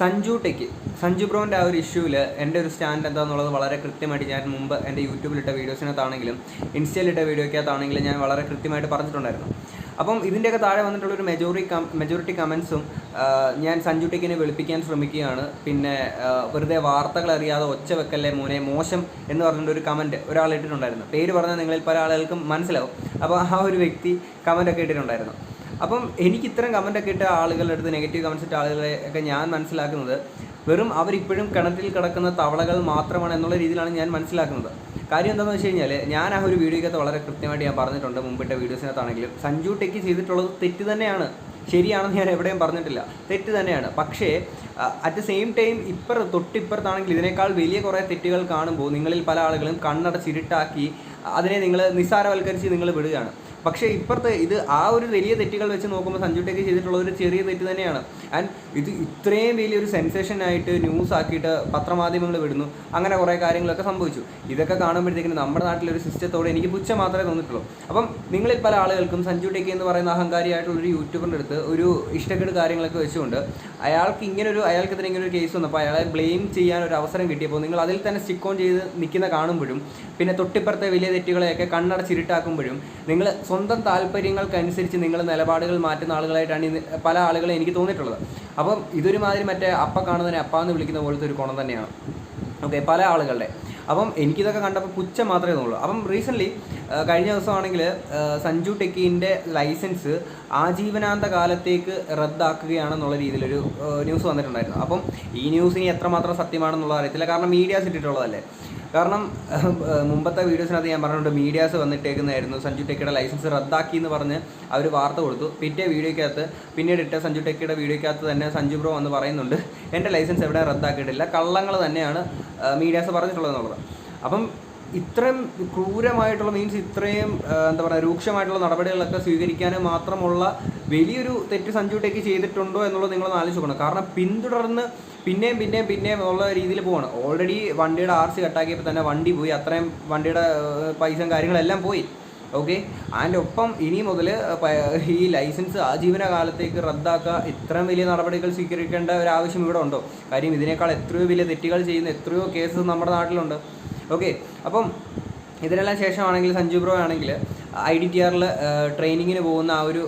Sanju tech. Sanju ബ്രോന്റെ ആ ഒരു ഇഷ്യൂവിൽ എന്റെ ഒരു സ്റ്റാൻഡ് എന്താണെന്നുള്ളത് വളരെ കൃത്യമായിട്ട് ഞാൻ മുമ്പ് എന്റെ യൂട്യൂബിലിട്ട വീഡിയോസിനകത്താണെങ്കിലും ഇൻസ്റ്റയിലിട്ട വീഡിയോയ്ക്കകത്താണെങ്കിലും ഞാൻ വളരെ കൃത്യമായിട്ട് പറഞ്ഞിട്ടുണ്ടായിരുന്നു. അപ്പം ഇതിന്റെയൊക്കെ താഴെ വന്നിട്ടുള്ള ഒരു കം മെജോറിറ്റി കമൻസും ഞാൻ സഞ്ജു ടെക്കിനെ വെളുപ്പിക്കാൻ ശ്രമിക്കുകയാണ്. പിന്നെ വെറുതെ വാർത്തകൾ അറിയാതെ ഒച്ച വെക്കല്ലേ മോനെ മോശം എന്ന് പറഞ്ഞിട്ട് ഒരു കമന്റ് ഒരാൾ ഇട്ടിട്ടുണ്ടായിരുന്നു പേര് പറഞ്ഞാൽ നിങ്ങളിൽ പല ആളുകൾക്കും മനസ്സിലാവും. അപ്പോൾ ആ ഒരു വ്യക്തി കമന്റൊക്കെ ഇട്ടിട്ടുണ്ടായിരുന്നു. അപ്പം എനിക്ക് ഇത്തരം കമന്റൊക്കെ ഇട്ട ആളുകളുടെ അടുത്ത് നെഗറ്റീവ് കമൻസ് ഇട്ട ആളുകളെ ഒക്കെ ഞാൻ മനസ്സിലാക്കുന്നത് വെറും അവരിപ്പോഴും കിണറ്റിൽ കിടക്കുന്ന തവളകൾ മാത്രമാണ് എന്നുള്ള രീതിയിലാണ് ഞാൻ മനസ്സിലാക്കുന്നത്. കാര്യം എന്താണെന്ന് വെച്ച് കഴിഞ്ഞാൽ ഞാൻ ആ ഒരു വീഡിയോയ്ക്കകത്ത് വളരെ കൃത്യമായിട്ട് ഞാൻ പറഞ്ഞിട്ടുണ്ട് മുമ്പിട്ട വീഡിയോസിനകത്താണെങ്കിലും. സഞ്ജു ടെക്കി ചെയ്തിട്ടുള്ളത് തെറ്റ് തന്നെയാണ്. ശരിയാണെന്ന് ഞാൻ എവിടെയും പറഞ്ഞിട്ടില്ല. തെറ്റ് തന്നെയാണ്. പക്ഷേ അറ്റ് സെയിം ടൈം ഇപ്പുറ തൊട്ടിപ്പുറത്താണെങ്കിൽ ഇതിനേക്കാൾ വലിയ കുറേ തെറ്റുകൾ കാണുമ്പോൾ നിങ്ങളിൽ പല ആളുകളും കണ്ണടച്ചിരുട്ടാക്കി അതിനെ നിങ്ങൾ നിസ്സാരവൽക്കരിച്ച് നിങ്ങൾ വിടുകയാണ്. പക്ഷേ ഇപ്പുറത്തെ ഇത് ആ ഒരു വലിയ തെറ്റുകൾ വെച്ച് നോക്കുമ്പോൾ സഞ്ജു ടെക്ക് ചെയ്തിട്ടുള്ള ഒരു ചെറിയ തെറ്റ് തന്നെയാണ്. ആൻഡ് ഇത് ഇത്രയും വലിയൊരു സെൻസേഷൻ ആയിട്ട് ന്യൂസ് ആക്കിയിട്ട് പത്രമാധ്യമങ്ങൾ വിടുന്നു. അങ്ങനെ കുറേ കാര്യങ്ങളൊക്കെ സംഭവിച്ചു. ഇതൊക്കെ കാണുമ്പോഴത്തേക്കിനും നമ്മുടെ നാട്ടിലൊരു സിസ്റ്റത്തോട് എനിക്ക് പുച്ഛം മാത്രമേ തോന്നിയിട്ടുള്ളൂ. അപ്പം നിങ്ങളിൽ പല ആളുകൾക്കും സഞ്ജു ടെക്കി എന്ന് പറയുന്ന അഹങ്കാരിയായിട്ടുള്ളൊരു യൂട്യൂബറിന്റെ അടുത്ത് ഒരു ഇഷ്ടക്കേട് കാര്യങ്ങളൊക്കെ വെച്ചുകൊണ്ട് അയാൾക്ക് ഇങ്ങനൊരു അയാൾക്കെതിരെ ഇങ്ങനെ ഒരു കേസ് വന്നപ്പോൾ അയാളെ ബ്ലെയിം ചെയ്യാൻ ഒരു അവസരം കിട്ടിയപ്പോൾ നിങ്ങൾ അതിൽ തന്നെ സ്റ്റിക്ക് ഓൺ ചെയ്ത് നിൽക്കുന്ന കാണുമ്പോഴും പിന്നെ തൊട്ടിപ്പുറത്തെ വലിയ തെറ്റുകളെയൊക്കെ കണ്ണടച്ചിരുട്ടാക്കുമ്പോഴും നിങ്ങൾ സ്വന്തം താല്പര്യങ്ങൾക്കനുസരിച്ച് നിങ്ങൾ നിലപാടുകൾ മാറ്റുന്ന ആളുകളായിട്ടാണ് പല ആളുകളെ എനിക്ക് തോന്നിയിട്ടുള്ളത്. അപ്പം ഇതൊരു മാതിരി മറ്റേ അപ്പ കാണുന്നതിനെ അപ്പ എന്ന് വിളിക്കുന്ന പോലത്തെ ഒരു ഗുണം തന്നെയാണ്. ഓക്കെ പല ആളുകളുടെ. അപ്പം എനിക്കിതൊക്കെ കണ്ടപ്പോൾ പുച്ഛം മാത്രമേ തോന്നുള്ളൂ. അപ്പം റീസെന്റ്ലി കഴിഞ്ഞ ദിവസമാണെങ്കിൽ സഞ്ജു ടെക്കീന്റെ ലൈസൻസ് ആജീവനാന്ത കാലത്തേക്ക് റദ്ദാക്കുകയാണെന്നുള്ള രീതിയിലൊരു ന്യൂസ് വന്നിട്ടുണ്ടായിരുന്നു. അപ്പം ഈ ന്യൂസിന് എത്രമാത്രം സത്യമാണെന്നുള്ളത് അറിയത്തില്ല. കാരണം മീഡിയാസ് ഇട്ടിട്ടുള്ളതല്ലേ കാരണം മുമ്പത്തെ വീഡിയോസിനകത്ത് ഞാൻ പറഞ്ഞിട്ടുണ്ട് മീഡിയാസ് വന്നിട്ടേക്കുന്നതായിരുന്നു സഞ്ജു ടെക്കിയുടെ ലൈസൻസ് റദ്ദാക്കി എന്ന് പറഞ്ഞ് അവർ വാർത്ത കൊടുത്തു. പിറ്റേ വീഡിയോയ്ക്കകത്ത് പിന്നീട് ഇട്ട സഞ്ജു ടെക്കിയുടെ വീഡിയോയ്ക്കകത്ത് തന്നെ സഞ്ജു ബ്രോ എന്ന് പറയുന്നുണ്ട് എന്റെ ലൈസൻസ് എവിടെ റദ്ദാക്കിയിട്ടില്ല കള്ളങ്ങൾ തന്നെയാണ് മീഡിയാസ് പറഞ്ഞിട്ടുള്ളത് എന്നുള്ളത് അപ്പം ഇത്രയും ക്രൂരമായിട്ടുള്ള മീൻസ് ഇത്രയും എന്താ പറയുക രൂക്ഷമായിട്ടുള്ള നടപടികളൊക്കെ സ്വീകരിക്കാൻ മാത്രമുള്ള വലിയൊരു തെറ്റ് സഞ്ജു ചെയ്തിട്ടുണ്ടോ എന്നുള്ളത് നിങ്ങൾ ആലോചിച്ച് നോക്കണം. കാരണം പിന്തുടർന്ന് പിന്നെയും പിന്നെയും പിന്നെയും ഉള്ള രീതിയിൽ പോവാണ്. ഓൾറെഡി വണ്ടിയുടെ ആർ സി കട്ടാക്കിയപ്പോൾ തന്നെ വണ്ടി പോയി. അത്രയും വണ്ടിയുടെ പൈസയും കാര്യങ്ങളെല്ലാം പോയി. ഓക്കെ അതിന്റെ ഒപ്പം ഇനി മുതൽ ഈ ലൈസൻസ് ആജീവന കാലത്തേക്ക് റദ്ദാക്കുക ഇത്രയും വലിയ നടപടികൾ സ്വീകരിക്കേണ്ട ഒരു ആവശ്യം ഇവിടെ ഉണ്ടോ? കാര്യം ഇതിനേക്കാൾ എത്രയോ വലിയ തെറ്റുകൾ ചെയ്യുന്ന എത്രയോ കേസസ് നമ്മുടെ നാട്ടിലുണ്ട്. ഓക്കെ അപ്പം ഇതിനെല്ലാം ശേഷമാണെങ്കിൽ സഞ്ജു ബ്രോ ആണെങ്കിൽ ഐ ഡി ടി ആറിൽ ട്രെയിനിങ്ങിന് പോകുന്ന ആ ഒരു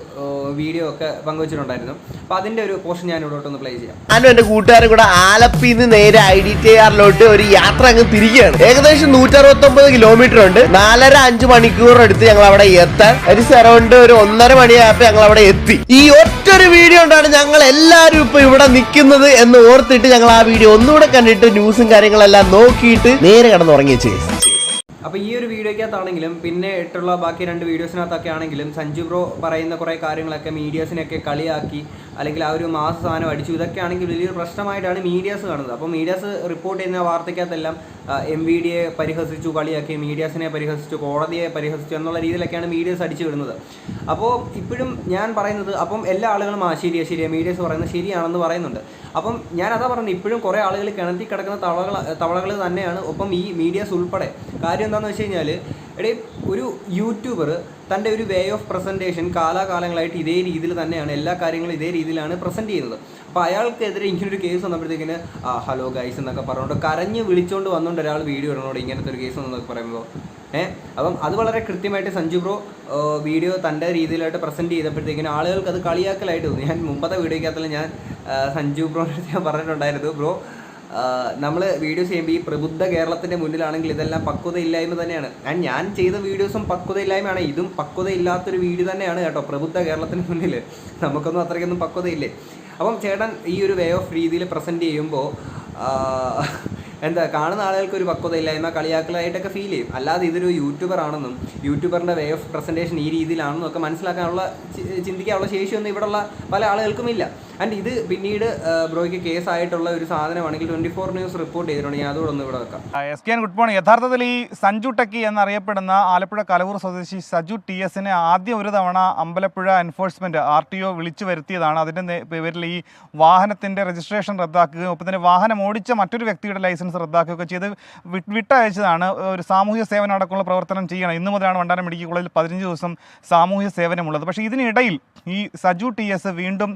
വീഡിയോ ഒക്കെ പങ്കുവച്ചിട്ടുണ്ടായിരുന്നു. അപ്പോൾ അതിന്റെ ഒരു പോർഷൻ ഞാൻ ഇവിടോട്ടൊന്ന് പ്ലേ ചെയ്യാം. ഞാനും എന്റെ കൂട്ടുകാരും കൂടെ ആലപ്പിന്ന് നേരെ ഐ ഡി ടി ആറിലോട്ട് ഒരു യാത്ര അങ്ങ് തിരികെയാണ്. ഏകദേശം നൂറ്ററുപത്തൊമ്പത് കിലോമീറ്റർ ഉണ്ട്. നാലര അഞ്ച് മണിക്കൂർ എടുത്ത് ഞങ്ങൾ അവിടെ എത്താൻ. ഒരു അറൗണ്ട് ഒരു ഒന്നര മണിയായപ്പോ ഞങ്ങൾ അവിടെ എത്തി. ഈ ഒറ്റൊരു വീഡിയോ ഉണ്ടാണ് ഞങ്ങൾ എല്ലാവരും ഇപ്പൊ ഇവിടെ നിൽക്കുന്നത് എന്ന് ഓർത്തിട്ട് ഞങ്ങൾ ആ വീഡിയോ ഒന്നുകൂടെ കണ്ടിട്ട് ന്യൂസും കാര്യങ്ങളെല്ലാം നോക്കിയിട്ട് നേരെ കടന്നുറങ്ങിയ ചെയ്തു അപ്പോൾ ഈ ഒരു വീഡിയോയ്ക്കകത്താണെങ്കിലും പിന്നെ ഇട്ടുള്ള ബാക്കി രണ്ട് വീഡിയോസിനകത്തൊക്കെ ആണെങ്കിലും സഞ്ജു ബ്രോ പറയുന്ന കുറേ കാര്യങ്ങളൊക്കെ മീഡിയാസിനെയൊക്കെ കളിയാക്കി അല്ലെങ്കിൽ ആ ഒരു മാസ സാധനം അടിച്ചു. ഇതൊക്കെ ആണെങ്കിൽ വലിയൊരു പ്രശ്നമായിട്ടാണ് മീഡിയാസ് കാണുന്നത്. അപ്പോൾ മീഡിയാസ് റിപ്പോർട്ട് ചെയ്യുന്ന വാർത്തയ്ക്കകത്തെല്ലാം എം വി ഡിയെ പരിഹസിച്ചു കളിയാക്കി മീഡിയാസിനെ പരിഹസിച്ചു കോടതിയെ പരിഹസിച്ചു എന്നുള്ള രീതിയിലൊക്കെയാണ് മീഡിയാസ് അടിച്ചു വിടുന്നത്. അപ്പോൾ ഇപ്പോഴും ഞാൻ പറയുന്നത് അപ്പം എല്ലാ ആളുകളും ആ ശരിയാ ശരിയാ മീഡിയാസ് പറയുന്നത് ശരിയാണെന്ന് പറയുന്നുണ്ട്. അപ്പം ഞാൻ അതാ പറഞ്ഞത് ഇപ്പോഴും കുറേ ആളുകൾ കിണറ്റി കിടക്കുന്ന തവളകൾ തവളകൾ തന്നെയാണ് ഒപ്പം ഈ മീഡിയാസ് ഉൾപ്പെടെ. കാര്യം എന്താണെന്ന് വെച്ച് കഴിഞ്ഞാൽ എടേ ഒരു യൂട്യൂബർ തന്റെ ഒരു വേ ഓഫ് പ്രസന്റേഷൻ കാലാകാലങ്ങളായിട്ട് ഇതേ രീതിയിൽ തന്നെയാണ് എല്ലാ കാര്യങ്ങളും ഇതേ രീതിയിലാണ് പ്രസന്റ് ചെയ്യുന്നത്. അപ്പോൾ അയാൾക്കെതിരെ ഇങ്ങനൊരു കേസ് വന്നപ്പോഴത്തേക്കിന് ഹലോ ഗൈസ് എന്നൊക്കെ പറഞ്ഞുകൊണ്ട് കരഞ്ഞ് വിളിച്ചുകൊണ്ട് വന്നുകൊണ്ട് ഒരാൾ വീഡിയോ ഇടണോട് ഇങ്ങനത്തെ ഒരു കേസ് എന്നൊക്കെ പറയുമ്പോൾ ഏഹ് അപ്പം അത് വളരെ കൃത്യമായിട്ട് സഞ്ജു ബ്രോ വീഡിയോ തന്റെ രീതിയിലായിട്ട് പ്രസന്റ് ചെയ്തപ്പോഴത്തേക്കിനും ആളുകൾക്ക് അത് കളിയാക്കലായിട്ട് തോന്നി. ഞാൻ മുമ്പത്തെ വീഡിയോയ്ക്കകത്തിൽ ഞാൻ സഞ്ജു ബ്രോ ഞാൻ പറഞ്ഞിട്ടുണ്ടായിരുന്നു. ബ്രോ നമ്മൾ വീഡിയോസ് ചെയ്യുമ്പോൾ ഈ പ്രബുദ്ധ കേരളത്തിന്റെ മുന്നിലാണെങ്കിൽ ഇതെല്ലാം പക്വതയില്ലായ്മ തന്നെയാണ്. ഞാൻ ഞാൻ ചെയ്ത വീഡിയോസും പക്വതയില്ലായ്മയാണ്. ഇതും പക്വതയില്ലാത്തൊരു വീഡിയോ തന്നെയാണ് കേട്ടോ പ്രബുദ്ധ കേരളത്തിന് മുന്നിൽ നമുക്കൊന്നും അത്രയ്ക്കൊന്നും പക്വതയില്ലേ? അപ്പം ചേട്ടൻ ഈ ഒരു വേ ഓഫ് രീതിയിൽ പ്രസന്റ് ചെയ്യുമ്പോൾ എന്താ കാണുന്ന ആളുകൾക്ക് ഒരു പക്വതയില്ലായ്മ കളിയാക്കലായിട്ടൊക്കെ ഫീൽ ചെയ്യും. അല്ലാതെ ഇതൊരു യൂട്യൂബർ ആണെന്നും യൂട്യൂബറിന്റെ വേ ഓഫ് പ്രസന്റേഷൻ ഈ രീതിയിലാണെന്നും ഒക്കെ മനസ്സിലാക്കാനുള്ള ചിന്തിക്കാനുള്ള ശേഷിയൊന്നും ഇവിടെയുള്ള പല ആളുകൾക്കും ഇല്ല. ആൻഡ് ഇത് പിന്നീട് ബ്രോയ്ക്ക് കേസായിട്ടുള്ള ഒരു സാധനമാണെങ്കിൽ ട്വന്റി ഫോർ ന്യൂസ് റിപ്പോർട്ട് ചെയ്തിട്ടുണ്ട് ഞാൻ ഒന്ന് ഇവിടെ വെക്കാം. എസ് കെ ഗുഡ് മോർണിംഗ് യഥാർത്ഥത്തിൽ ഈ സഞ്ജു ടെക്കി എന്നറിയപ്പെടുന്ന ആലപ്പുഴ കലവൂർ സ്വദേശി സജു ടി എസിനെ ആദ്യം ഒരു തവണ Ambalappuzha enforcement R T O വിളിച്ചു വരുത്തിയതാണ്. അതിന്റെ പേരിൽ ഈ വാഹനത്തിന്റെ രജിസ്ട്രേഷൻ റദ്ദാക്കുകയും ഒപ്പം തന്നെ വാഹനം ഓടിച്ച മറ്റൊരു വ്യക്തിയുടെ ലൈസൻസ് ലൈസൻസ് റദ്ദാക്കുകയൊക്കെ ചെയ്ത് വിട്ടയച്ചതാണ്. ഒരു സാമൂഹ്യ സേവനം അടക്കമുള്ള പ്രവർത്തനം ചെയ്യണം. ഇന്ന് മുതലാണ് വണ്ടാനം മെഡിക്കൽ കോളേജിൽ പതിനഞ്ച് ദിവസം സാമൂഹ്യ സേവനമുള്ളത്. പക്ഷേ ഇതിനിടയിൽ ഈ സജു ടി എസ് വീണ്ടും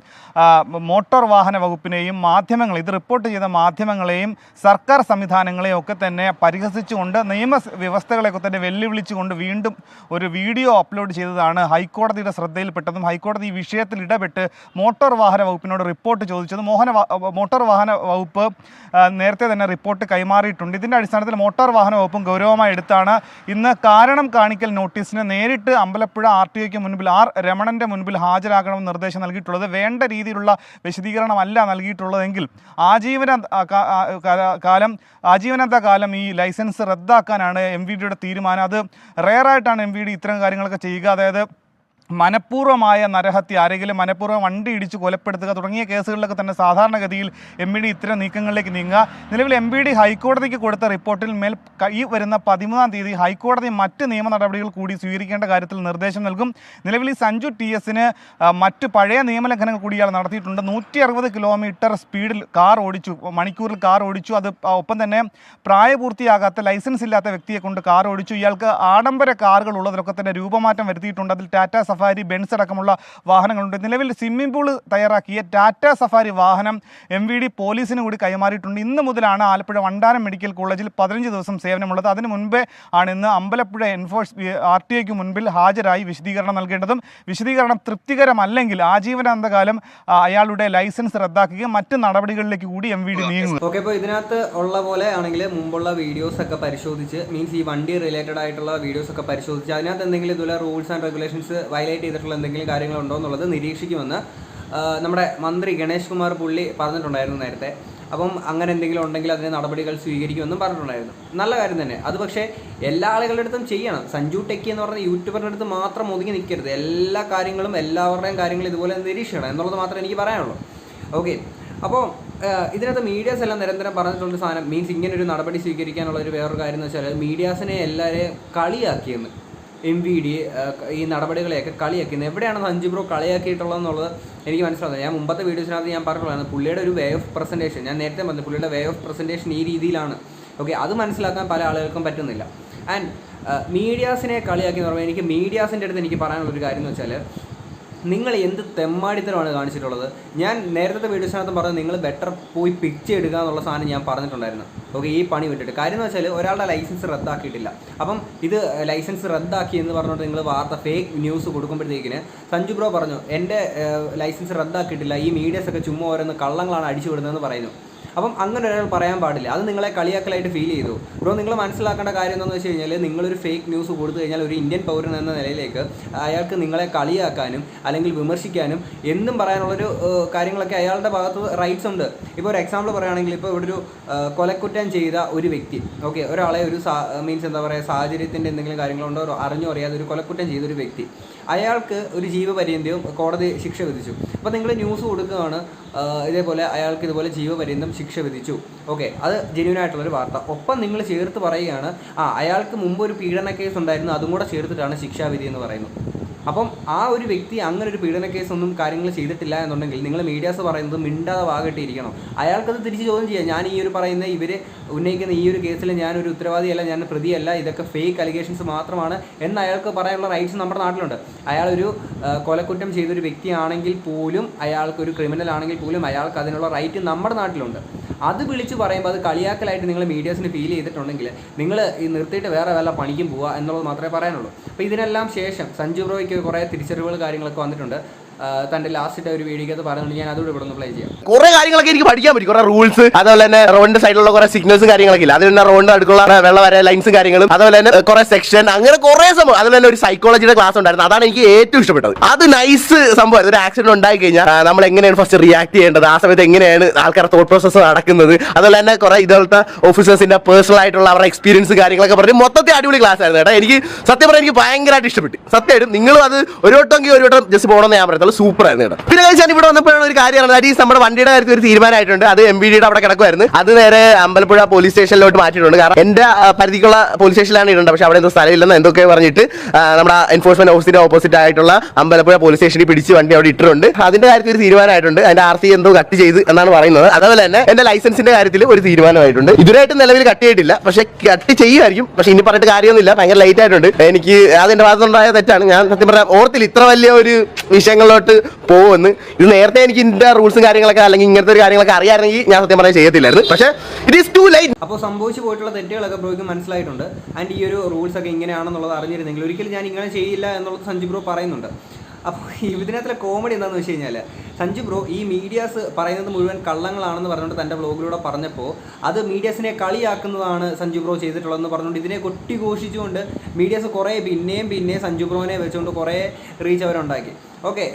മോട്ടോർ വാഹന വകുപ്പിനെയും മാധ്യമങ്ങൾ ഇത് റിപ്പോർട്ട് ചെയ്ത മാധ്യമങ്ങളെയും സർക്കാർ സംവിധാനങ്ങളെയും ഒക്കെ തന്നെ പരിഹസിച്ചുകൊണ്ട് നിയമ വ്യവസ്ഥകളെയൊക്കെ തന്നെ വെല്ലുവിളിച്ചുകൊണ്ട് വീണ്ടും ഒരു വീഡിയോ അപ്ലോഡ് ചെയ്തതാണ് ഹൈക്കോടതിയുടെ ശ്രദ്ധയിൽപ്പെട്ടതും ഹൈക്കോടതി ഈ വിഷയത്തിൽ ഇടപെട്ട് മോട്ടോർ വാഹന വകുപ്പിനോട് റിപ്പോർട്ട് ചോദിച്ചത് മോഹന മോട്ടോർ വാഹന വകുപ്പ് നേരത്തെ തന്നെ റിപ്പോർട്ട് കൈമാറിയിട്ടുണ്ട്. ഇതിന്റെ അടിസ്ഥാനത്തിൽ മോട്ടോർ വാഹന വകുപ്പും ഗൗരവമായി എടുത്താണ്. ഇന്ന് കാരണം കാണിക്കൽ നോട്ടീസിന് നേരിട്ട് അമ്പലപ്പുഴ ആർ ടി ഒക്ക് മുൻപിൽ ആർ രമണന്റെ മുൻപിൽ ഹാജരാകണമെന്ന് നിർദ്ദേശം നൽകിയിട്ടുള്ളത്. വേണ്ട രീതിയിലുള്ള വിശദീകരണമല്ല നൽകിയിട്ടുള്ളതെങ്കിൽ ആജീവന കാലം ആജീവനാന്ത കാലം ഈ ലൈസൻസ് റദ്ദാക്കാനാണ് എം വി ഡിയുടെ തീരുമാനം. അത് റെയറായിട്ടാണ് എം വി ഡി ഇത്തരം കാര്യങ്ങളൊക്കെ ചെയ്യുക. അതായത് മനഃപൂർവമായ നരഹത്യ ആരെങ്കിലും മനഃപൂർവം വണ്ടി ഇടിച്ച് കൊലപ്പെടുത്തുക തുടങ്ങിയ കേസുകളിലൊക്കെ തന്നെ സാധാരണഗതിയിൽ എം ബി ഡി ഇത്തരം നീക്കങ്ങളിലേക്ക് നീങ്ങുക. നിലവിൽ എം ബി ഡി ഹൈക്കോടതിക്ക് കൊടുത്ത റിപ്പോർട്ടിൽ മേൽ ഈ വരുന്ന പതിമൂന്നാം തീയതി ഹൈക്കോടതി മറ്റ് നിയമ നടപടികൾ കൂടി സ്വീകരിക്കേണ്ട കാര്യത്തിൽ നിർദ്ദേശം നൽകും. നിലവിൽ ഈ സഞ്ജു ടി എസിന് മറ്റ് പഴയ നിയമലംഘനങ്ങൾ കൂടി ഇയാൾ നടത്തിയിട്ടുണ്ട്. നൂറ്റി അറുപത് കിലോമീറ്റർ സ്പീഡിൽ കാർ ഓടിച്ചു മണിക്കൂറിൽ കാർ ഓടിച്ചു. അത് ഒപ്പം തന്നെ പ്രായപൂർത്തിയാകാത്ത ലൈസൻസ് ഇല്ലാത്ത വ്യക്തിയെ കൊണ്ട് കാർ ഓടിച്ചു. ഇയാൾക്ക് ആഡംബര കാറുകൾ ഉള്ളതിലൊക്കെ തന്നെ രൂപമാറ്റം വരുത്തിയിട്ടുണ്ട്. അതിൽ ടാറ്റ സഫാരി ബെൻസ് അടക്കമുള്ള വാഹനങ്ങളുണ്ട്. നിലവിൽ സ്വിമ്മിംഗ് പൂൾ തയ്യാറാക്കിയ ടാറ്റ സഫാരി വാഹനം എം വി ഡി പോലീസിന് കൂടി കൈമാറിയിട്ടുണ്ട്. ഇന്ന് മുതലാണ് ആലപ്പുഴ വണ്ടാനം മെഡിക്കൽ കോളേജിൽ പതിനഞ്ച് ദിവസം സേവനമുള്ളത്. അതിനു മുൻപേ ആണ് ഇന്ന് അമ്പലപ്പുഴ എൻഫോഴ്സ് ആർ ടി ഐക്ക് മുൻപിൽ ഹാജരായി വിശദീകരണം നൽകേണ്ടതും വിശദീകരണം തൃപ്തികരമല്ലെങ്കിൽ ആജീവനാന്തകാലം അയാളുടെ ലൈസൻസ് റദ്ദാക്കുകയും മറ്റ് നടപടികളിലേക്ക് കൂടി എം വി ഡി നീങ്ങും ഓക്കെ അപ്പോൾ ഇതിനകത്ത് ഉള്ള പോലെ ആണെങ്കിൽ മുമ്പുള്ള വീഡിയോസ് ഒക്കെ പരിശോധിച്ച് മീൻസ് ഈ വണ്ടി റിലേറ്റഡ് ആയിട്ടുള്ള വീഡിയോസ് ഒക്കെ പരിശോധിച്ച് അതിനകത്ത് എന്തെങ്കിലും ഇതുപോലെ റൂൾസ് ആൻഡ് റെഗുലേഷൻസ് വയലേറ്റ് ചെയ്തിട്ടുള്ള എന്തെങ്കിലും കാര്യങ്ങളുണ്ടോ എന്നുള്ളത് നിരീക്ഷിക്കുമെന്ന് നമ്മുടെ മന്ത്രി ഗണേഷ് കുമാർ പുള്ളി പറഞ്ഞിട്ടുണ്ടായിരുന്നു നേരത്തെ. അപ്പം അങ്ങനെ എന്തെങ്കിലും ഉണ്ടെങ്കിൽ അതിന് നടപടികൾ സ്വീകരിക്കുമെന്നും പറഞ്ഞിട്ടുണ്ടായിരുന്നു. നല്ല കാര്യം തന്നെ. അത് പക്ഷേ എല്ലാ ആളുകളുടെ അടുത്തും ചെയ്യണം. സഞ്ജു ടെക്കി എന്ന് പറഞ്ഞ യൂട്യൂബറിന്റെ അടുത്ത് മാത്രം ഒതുങ്ങി നിൽക്കരുത് എല്ലാ കാര്യങ്ങളും എല്ലാവരുടെയും കാര്യങ്ങൾ ഇതുപോലെ നിരീക്ഷിക്കണം എന്നുള്ളത് മാത്രമേ എനിക്ക് പറയാനുള്ളൂ. ഓക്കെ. അപ്പോൾ ഇതിനകത്ത് മീഡിയാസ് എല്ലാം നിരന്തരം പറഞ്ഞിട്ടുള്ള സാധനം മീൻസ് ഇങ്ങനെ ഒരു നടപടി സ്വീകരിക്കാനുള്ള ഒരു വേറൊരു കാര്യം എന്ന് വെച്ചാൽ മീഡിയാസിനെ എല്ലാവരെയും കളിയാക്കിയെന്ന്. എം വി ഡി ഈ നടപടികളെയൊക്കെ കളിയാക്കുന്നത് എവിടെയാണ് സഞ്ജു ബ്രോ കളിയാക്കിയിട്ടുള്ളതെന്നുള്ളത് എനിക്ക് മനസ്സിലാവുന്നത് ഞാൻ മുമ്പത്തെ വീഡിയോസിനകത്ത് ഞാൻ പറഞ്ഞിട്ടുള്ളതാണ് പുള്ളിയുടെ ഒരു വേ ഓഫ് പ്രസന്റേഷൻ ഞാൻ നേരത്തെ പറഞ്ഞു പുള്ളിയുടെ വേ ഓഫ് പ്രസന്റേഷൻ ഈ രീതിയിലാണ്. ഓക്കെ അത് മനസ്സിലാക്കാൻ പല ആളുകൾക്കും പറ്റുന്നില്ല. ആൻഡ് മീഡിയാസിനെ കളിയാക്കി എന്ന് പറയുമ്പോൾ എനിക്ക് മീഡിയാസിന്റെ അടുത്ത് എനിക്ക് പറയാനുള്ള ഒരു കാര്യം എന്ന് വെച്ചാൽ നിങ്ങൾ എന്ത് തെമ്മാടിത്തരമാണ് കാണിച്ചിട്ടുള്ളത്? ഞാൻ നേരത്തെ വീഡിയോസിനകത്ത് പറഞ്ഞത് നിങ്ങൾ ബെറ്റർ പോയി പിക്ചർ എടുക്കുക എന്നുള്ള സാധനം ഞാൻ പറഞ്ഞിട്ടുണ്ടായിരുന്നു. ഓക്കെ ഈ പണി വിട്ടിട്ട്. കാര്യം എന്ന് വെച്ചാൽ ഒരാളുടെ ലൈസൻസ് റദ്ദാക്കിയിട്ടില്ല. അപ്പം ഇത് ലൈസൻസ് റദ്ദാക്കി എന്ന് പറഞ്ഞിട്ട് നിങ്ങൾ വാർത്ത ഫേക്ക് ന്യൂസ് കൊടുക്കുമ്പോഴത്തേക്കിന് സഞ്ജു ബ്രോ പറഞ്ഞു എന്റെ ലൈസൻസ് റദ്ദാക്കിയിട്ടില്ല. ഈ മീഡിയസൊക്കെ ചുമ്മാ ഓരോന്ന് കള്ളങ്ങളാണ് അടിച്ചു വിടുന്നതെന്ന് പറയുന്നു. അപ്പം അങ്ങനെ ഒരാൾ പറയാൻ പാടില്ല. അത് നിങ്ങളെ കളിയാക്കലായിട്ട് ഫീൽ ചെയ്തു. ബ്രോ നിങ്ങൾ മനസ്സിലാക്കേണ്ട കാര്യം എന്താണെന്ന് വെച്ച് കഴിഞ്ഞാൽ നിങ്ങളൊരു ഫേക്ക് ന്യൂസ് കൊടുത്തു കഴിഞ്ഞാൽ ഒരു ഇന്ത്യൻ പൗരൻ എന്ന നിലയിലേക്ക് അയാൾക്ക് നിങ്ങളെ കളിയാക്കാനും അല്ലെങ്കിൽ വിമർശിക്കാനും എന്തും പറയാനുള്ളൊരു കാര്യങ്ങളൊക്കെ അയാളുടെ ഭാഗത്ത് റൈറ്റ്സ് ഉണ്ട്. ഇപ്പോൾ ഒരു എക്സാമ്പിൾ പറയുകയാണെങ്കിൽ ഇപ്പോൾ ഇവിടെ ഒരു കൊലക്കുറ്റം ചെയ്ത ഒരു വ്യക്തി ഓക്കെ ഒരാളെ ഒരു മീൻസ് എന്താ പറയുക സാഹചര്യത്തിന്റെ എന്തെങ്കിലും കാര്യങ്ങളുണ്ടോ? അറിഞ്ഞോ അറിയാതെ ഒരു കൊലക്കുറ്റം ചെയ്ത ഒരു വ്യക്തി. അയാൾക്ക് ഒരു ജീവപര്യന്തവും കോടതി ശിക്ഷ വിധിച്ചു. അപ്പോൾ നിങ്ങൾ ന്യൂസ് കൊടുക്കുകയാണ് ഇതേപോലെ അയാൾക്ക് ഇതുപോലെ ജീവപര്യന്തം ശിക്ഷ വിധിച്ചു. ഓക്കെ അത് ജെന്യൂൻ ആയിട്ടുള്ളൊരു വാർത്ത. ഒപ്പം നിങ്ങൾ ചേർത്ത് പറയുകയാണ് ആ അയാൾക്ക് മുമ്പ് ഒരു പീഡന കേസ് ഉണ്ടായിരുന്നു അതും കൂടെ ചേർത്തിട്ടാണ് ശിക്ഷാവിധി എന്ന് പറയുന്നത്. അപ്പം ആ ഒരു വ്യക്തി അങ്ങനെ ഒരു പീഡന കേസൊന്നും കാര്യങ്ങൾ ചെയ്തിട്ടില്ല എന്നുണ്ടെങ്കിൽ നിങ്ങൾ മീഡിയാസ് പറയുന്നത് മിണ്ടാതെ വാകട്ടിയിരിക്കണം അയാൾക്കത് തിരിച്ച് ചോദ്യം ചെയ്യാം. ഞാൻ ഈ ഒരു പറയുന്ന ഇവർ ഉന്നയിക്കുന്ന ഈ ഒരു കേസിൽ ഞാനൊരു ഉത്തരവാദിയല്ല ഞാൻ പ്രതിയല്ല ഇതൊക്കെ ഫേക്ക് അലിഗേഷൻസ് മാത്രമാണ് എന്ന് അയാൾക്ക് പറയാനുള്ള റൈറ്റ്സ് നമ്മുടെ നാട്ടിലുണ്ട്. അയാളൊരു കൊലക്കുറ്റം ചെയ്തൊരു വ്യക്തിയാണെങ്കിൽ പോലും അയാൾക്കൊരു ക്രിമിനൽ ആണെങ്കിൽ പോലും അയാൾക്ക് അതിനുള്ള റൈറ്റ് നമ്മുടെ നാട്ടിലുണ്ട്. അത് വിളിച്ച് പറയുമ്പോൾ അത് കളിയാക്കലായിട്ട് നിങ്ങൾ മീഡിയാസിന് ഫീൽ ചെയ്തിട്ടുണ്ടെങ്കിൽ നിങ്ങൾ ഈ നിർത്തിയിട്ട് വേറെ വല്ല പണിക്കും പോവുക എന്നുള്ളത് മാത്രമേ പറയാനുള്ളൂ. അപ്പോൾ ഇതിനെല്ലാം ശേഷം സഞ്ജു ബ്രോയ്ക്ക് കുറേ തിരിച്ചറിവുകൾ കാര്യങ്ങളൊക്കെ വന്നിട്ടുണ്ട്. തന്റെ ലാസ്റ്റ് ഒരു വീഡിയോക്കകത്ത് പറയുന്നുണ്ട് ഞാൻ അതുകൂടെ ഇവിടെ പ്ലേ ചെയ്യാം. കുറെ കാര്യങ്ങളൊക്കെ എനിക്ക് പഠിക്കാൻ പറ്റും. കുറെ റൂൾസ് അതുപോലെ തന്നെ റോഡിന്റെ സൈഡിലുള്ള കുറെ സിഗ്നൽസും കാര്യങ്ങളൊക്കെ ഇല്ല. തന്നെ റോഡിന്റെ അടുക്കുള്ള വെള്ള വര ലൈൻസും കാര്യങ്ങളും അതുപോലെ തന്നെ കുറെ സെക്ഷൻ അങ്ങനെ കുറെ സംഭവം. അതുപോലെ തന്നെ ഒരു സൈക്കോളജിയുടെ ക്ലാസ് ഉണ്ടായിരുന്നു. അതാണ് എനിക്ക് ഏറ്റവും ഇഷ്ടപ്പെട്ടത്. അത് നൈസ് സംഭവം ഒരു ആക്സിഡന്റ് ഉണ്ടായി കഴിഞ്ഞാൽ നമ്മൾ എങ്ങനെയാണ് ഫസ്റ്റ് റിയാക്ട് ചെയ്യേണ്ടത്? ആ സമയത്ത് എങ്ങനെയാണ് ആൾക്കാരുടെ തോട്ട് പ്രോസസ്സ് നടക്കുന്നത്? അതുപോലെ തന്നെ കുറെ ഇതുപോലത്തെ ഓഫീസേഴ്സിന്റെ പേഴ്സണൽ ആയിട്ടുള്ള അവരുടെ എക്സ്പീരിയൻസ് കാര്യങ്ങളൊക്കെ പറഞ്ഞ് മൊത്തത്തിൽ അടിപൊളി ക്ലാസ് ആയിരുന്നു കേട്ടോ. എനിക്ക് സത്യം പറഞ്ഞാൽ എനിക്ക് ഭയങ്കരമായിട്ട് ഇഷ്ടപ്പെട്ടു. സത്യമായിട്ടും നിങ്ങളും അത് ഒരു വട്ടമെങ്കിൽ ഒരു വട്ടം ജസ്റ്റ് പോകണമെന്ന് ഞാൻ പറയത്തുള്ളൂ. സൂപ്പർ ആയിരുന്നു കേട്ടോ. പിന്നെ ഞാൻ ഇവിടെ വന്നപ്പോഴാണ് ഒരു കാര്യമാണ് അതായത് നമ്മുടെ വണ്ടിയുടെ കാര്യത്തിൽ ഒരു തീരുമാനമായിട്ടുണ്ട്. അത് എം ബി ഡിയുടെ അവിടെ കിടക്കുമായിരുന്നു അത് നേരെ അമ്പലപ്പുഴ പോലീസ് സ്റ്റേഷനിലോട്ട് മാറ്റിയിട്ടുണ്ട്. കാരണം എന്റെ പരിധിക്കുള്ള പോലീസ് സ്റ്റേഷനിലാണ് ഇടേണ്ടത്. പക്ഷെ അവിടെ എന്തോ സ്ഥലമില്ലെന്ന് എന്തൊക്കെ പറഞ്ഞിട്ട് നമ്മുടെ എൻഫോഴ്സ്മെന്റ് ഓഫീസിന്റെ ഓപ്പോസിറ്റ് ആയിട്ടുള്ള അമ്പലപ്പുഴ പോലീസ് സ്റ്റേഷനിൽ പിടിച്ച് വണ്ടി അവിടെ ഇട്ടിട്ടുണ്ട്. അതിന്റെ കാര്യത്തിൽ ഒരു തീരുമാനമായിട്ടുണ്ട്. അതിന്റെ ആർ സി എന്തോ കട്ട് ചെയ്ത് എന്നാണ് പറയുന്നത്. അതുപോലെ തന്നെ എന്റെ ലൈസൻസിന്റെ കാര്യത്തിൽ ഒരു തീരുമാനമായിട്ടുണ്ട്. ഇതുവരെയായിട്ട് നിലവിൽ കട്ട് ചെയ്തിട്ടില്ല. പക്ഷെ കട്ട് ചെയ്യുമായിരിക്കും. പക്ഷെ ഇനി പറഞ്ഞിട്ട് കാര്യമൊന്നുമില്ല. ഭയങ്കര ലൈറ്റ് ആയിട്ടുണ്ട്. എനിക്ക് അതിന്റെ ഭാഗത്തുണ്ടായ തെറ്റാണ്. ഞാൻ സത്യം പറയാം ഓർത്തിൽ ഇത്ര വലിയ ഒരു വിഷയങ്ങളിലോട്ട് പോകുമെന്ന് ഇത് നേരത്തെ എനിക്ക് ഇതിന്റെ റൂൾസും കാര്യങ്ങളൊക്കെ അല്ലെങ്കിൽ ഇങ്ങനത്തെ ഒരു കാര്യങ്ങളൊക്കെ അറിയാമെങ്കിൽ ഞാൻ സത്യം പറയാൻ ചെയ്യത്തില്ലായിരുന്നു. പക്ഷേ ഇറ്റ് ഈസ് ടു ലൈറ്റ് അപ്പോൾ സംഭവിച്ചു പോയിട്ടുള്ള തെറ്റുകളൊക്കെ ബ്രോയ്ക്ക് മനസ്സിലായിട്ടുണ്ട്. ആൻഡ് ഈ ഒരു റൂൾസ് ഒക്കെ ഇങ്ങനെയാണെന്നുള്ളത് അറിഞ്ഞിരുന്നെങ്കിൽ ഒരിക്കലും ഞാൻ ഇങ്ങനെ ചെയ്യില്ല എന്നുള്ളത് സഞ്ജു ബ്രോ പറയുന്നുണ്ട്. അപ്പോൾ ഇതിനകത്തിലെ കോമഡി എന്താണെന്ന് വെച്ച് കഴിഞ്ഞാൽ സഞ്ജു ബ്രോ ഈ മീഡിയാസ് പറയുന്നത് മുഴുവൻ കള്ളങ്ങളാണെന്ന് പറഞ്ഞുകൊണ്ട് തന്റെ ബ്ലോഗിലൂടെ പറഞ്ഞപ്പോൾ അത് മീഡിയാസിനെ കളിയാക്കുന്നതാണ് സഞ്ജു ബ്രോ ചെയ്തിട്ടുള്ളതെന്ന് പറഞ്ഞുകൊണ്ട് ഇതിനെ കൊട്ടിഘോഷിച്ചുകൊണ്ട് മീഡിയാസ് കുറേ പിന്നെയും പിന്നെയും സഞ്ജു ബ്രോനെ വെച്ചുകൊണ്ട് കുറേ റീച്ച് അവരുണ്ടാക്കി. ഓക്കെ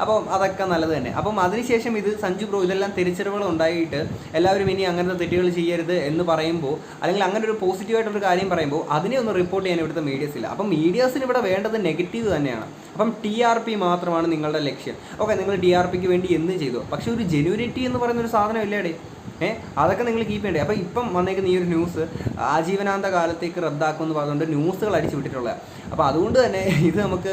അപ്പം അതൊക്കെ നല്ലത് തന്നെ. അപ്പം അതിനുശേഷം ഇത് സഞ്ജു ബ്രോ ഇതെല്ലാം തിരിച്ചറിവുകൾ ഉണ്ടായിട്ട് എല്ലാവരും ഇനി അങ്ങനത്തെ തെറ്റുകൾ ചെയ്യരുത് എന്ന് പറയുമ്പോൾ അല്ലെങ്കിൽ അങ്ങനെ ഒരു പോസിറ്റീവായിട്ടൊരു കാര്യം പറയുമ്പോൾ അതിനെ ഒന്ന് റിപ്പോർട്ട് ചെയ്യാൻ ഇവിടുത്തെ മീഡിയസ് ഇല്ല. അപ്പം മീഡിയസിന് ഇവിടെ വേണ്ടത് നെഗറ്റീവ് തന്നെയാണ്. അപ്പം ടി ആർ പി മാത്രമാണ് നിങ്ങളുടെ ലക്ഷ്യം. ഓക്കെ നിങ്ങൾ ടി ആർ പിക്ക് വേണ്ടി എന്ത് ചെയ്തു? പക്ഷേ ഒരു ജെനുവിനിറ്റി എന്ന് പറയുന്ന ഒരു സാധനം ഇല്ലേടേ ഏ? അതൊക്കെ നിങ്ങൾ കീപ്പ് ചെയ്യണ്ടേ. അപ്പോൾ ഇപ്പം വന്നേക്കുന്ന ഈ ഒരു ന്യൂസ് ആജീവനാന്ത കാലത്തേക്ക് റദ്ദാക്കുമെന്ന് പറഞ്ഞുകൊണ്ട് ന്യൂസുകൾ അടിച്ചു വിട്ടിട്ടുള്ളത് അപ്പോൾ അതുകൊണ്ട് തന്നെ ഇത് നമുക്ക്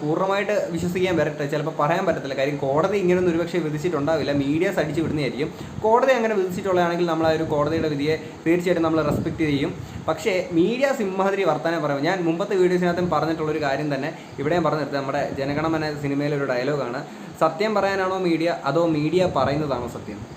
പൂർണമായിട്ട് വിശ്വസിക്കാൻ വരട്ടെ. ചിലപ്പോൾ പറയാൻ പറ്റത്തില്ല. കാര്യം കോടതി ഇങ്ങനെയൊന്നും ഒരുപക്ഷെ വിധിച്ചിട്ടുണ്ടാവില്ല. മീഡിയാസ് അടിച്ചു വിടുന്നതായിരിക്കും. കോടതി അങ്ങനെ വിധിച്ചിട്ടുള്ളതാണെങ്കിൽ നമ്മൾ ആ ഒരു കോടതിയുടെ വിധിയെ തീർച്ചയായിട്ടും നമ്മൾ റെസ്പെക്ട് ചെയ്യും. പക്ഷേ മീഡിയ ഇമ്മാതിരി വർത്തമാനം പറയും ഞാൻ മുമ്പത്തെ വീഡിയോസിനകത്തും പറഞ്ഞിട്ടുള്ളൊരു കാര്യം തന്നെ ഇവിടെയും പറഞ്ഞു നിർത്തി നമ്മുടെ ജനഗണമന സിനിമയിലൊരു ഡയലോഗാണ് സത്യം പറയാനാണോ മീഡിയ അതോ മീഡിയ പറയുന്നതാണോ സത്യം?